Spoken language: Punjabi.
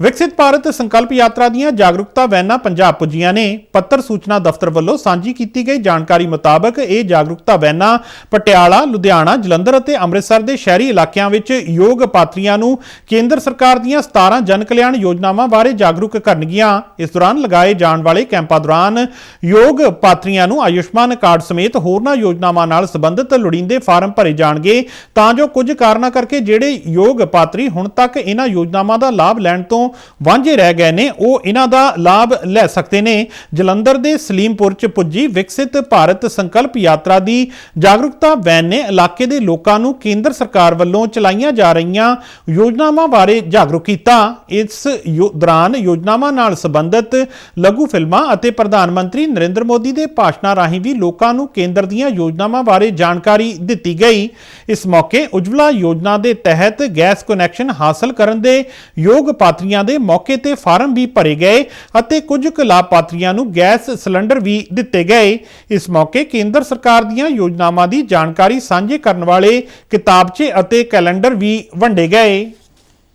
ਵਿਕਸਿਤ ਭਾਰਤ ਸੰਕਲਪ ਯਾਤਰਾ ਦੀਆਂ ਜਾਗਰੂਕਤਾ ਵੈਨਾਂ ਪੰਜਾਬ ਪੁੱਜੀਆਂ ਨੇ। ਪੱਤਰ ਸੂਚਨਾ ਦਫ਼ਤਰ ਵੱਲੋਂ ਸਾਂਝੀ ਕੀਤੀ ਗਈ ਜਾਣਕਾਰੀ ਮੁਤਾਬਕ ਇਹ ਜਾਗਰੂਕਤਾ ਵੈਨਾਂ ਪਟਿਆਲਾ, ਲੁਧਿਆਣਾ, ਜਲੰਧਰ ਅਤੇ ਅੰਮ੍ਰਿਤਸਰ ਦੇ ਸ਼ਹਿਰੀ ਇਲਾਕਿਆਂ ਵਿੱਚ ਯੋਗ ਪਾਤਰੀਆਂ ਨੂੰ ਕੇਂਦਰ ਸਰਕਾਰ ਦੀਆਂ 17 ਜਨ ਕਲਿਆਣ ਯੋਜਨਾਵਾਂ ਬਾਰੇ ਜਾਗਰੂਕ ਕਰਨਗੀਆਂ। ਇਸ ਦੌਰਾਨ ਲਗਾਏ ਜਾਣ ਵਾਲੇ ਕੈਂਪਾਂ ਦੌਰਾਨ ਯੋਗ ਪਾਤਰੀਆਂ ਨੂੰ ਆਯੁਸ਼ਮਾਨ ਕਾਰਡ ਸਮੇਤ ਹੋਰਨਾਂ ਯੋਜਨਾਵਾਂ ਨਾਲ ਸੰਬੰਧਿਤ ਲੋੜੀਂਦੇ ਫਾਰਮ ਭਰੇ ਜਾਣਗੇ। ਤਾਂ ਜੋ ਕੁਝ ਕਾਰਨਾਂ ਕਰਕੇ ਜਿਹੜੇ ਯੋਗ ਪਾਤਰੀ ਹੁਣ ਤੱਕ ਇਹਨਾਂ ਯੋਜਨਾਵਾਂ ਦਾ ਲਾਭ ਲੈਣ ਤੋਂ ਵਾਂਝੇ ਰਹਿ ਗਏ ਨੇ, ਉਹ ਇਹਨਾਂ ਦਾ ਲਾਭ ਲੈ ਸਕਦੇ ਨੇ। ਜਲੰਧਰ ਦੇ ਸਲੀਮਪੁਰ ਚ ਪੁੱਜੀ ਵਿਕਸਿਤ ਭਾਰਤ ਸੰਕਲਪ ਯਾਤਰਾ ਦੀ ਜਾਗਰੂਕਤਾ ਵੈਨ ਨੇ ਇਲਾਕੇ ਦੇ ਲੋਕਾਂ ਨੂੰ ਕੇਂਦਰ ਸਰਕਾਰ ਵੱਲੋਂ ਚਲਾਈਆਂ ਜਾ ਰਹੀਆਂ ਯੋਜਨਾਵਾਂ ਬਾਰੇ ਜਾਗਰੂਕ ਕੀਤਾ। ਇਸ ਦੌਰਾਨ ਯੋਜਨਾਵਾਂ ਨਾਲ ਸੰਬੰਧਿਤ ਲਘੂ ਫਿਲਮਾਂ ਅਤੇ ਪ੍ਰਧਾਨ ਮੰਤਰੀ ਨਰਿੰਦਰ ਮੋਦੀ ਦੇ ਭਾਸ਼ਣਾਂ ਰਾਹੀਂ ਵੀ ਲੋਕਾਂ ਨੂੰ ਕੇਂਦਰ ਦੀਆਂ ਯੋਜਨਾਵਾਂ ਬਾਰੇ ਜਾਣਕਾਰੀ ਦਿੱਤੀ ਗਈ। ਇਸ ਮੌਕੇ ਉਜਵਲਾ ਯੋਜਨਾ ਦੇ ਤਹਿਤ ਗੈਸ ਕਨੈਕਸ਼ਨ ਹਾਸਲ ਕਰਨ ਦੇ ਯੋਗ ਪਾਤਰੀਆਂ ਦੇ ਮੌਕੇ ਤੇ ਫਾਰਮ ਵੀ ਭਰੇ ਗਏ ਅਤੇ ਕੁਝ ਕੁ ਲਾਭਪਾਤਰੀਆਂ ਨੂੰ ਗੈਸ ਸਿਲੰਡਰ ਵੀ ਦਿੱਤੇ ਗਏ। ਇਸ ਮੌਕੇ ਕੇਂਦਰ ਸਰਕਾਰ ਦੀਆਂ ਯੋਜਨਾਵਾਂ ਦੀ ਜਾਣਕਾਰੀ ਸਾਂਝੇ ਕਰਨ ਵਾਲੇ ਕਿਤਾਬਚੇ ਅਤੇ ਕੈਲੰਡਰ ਵੀ ਵੰਡੇ ਗਏ।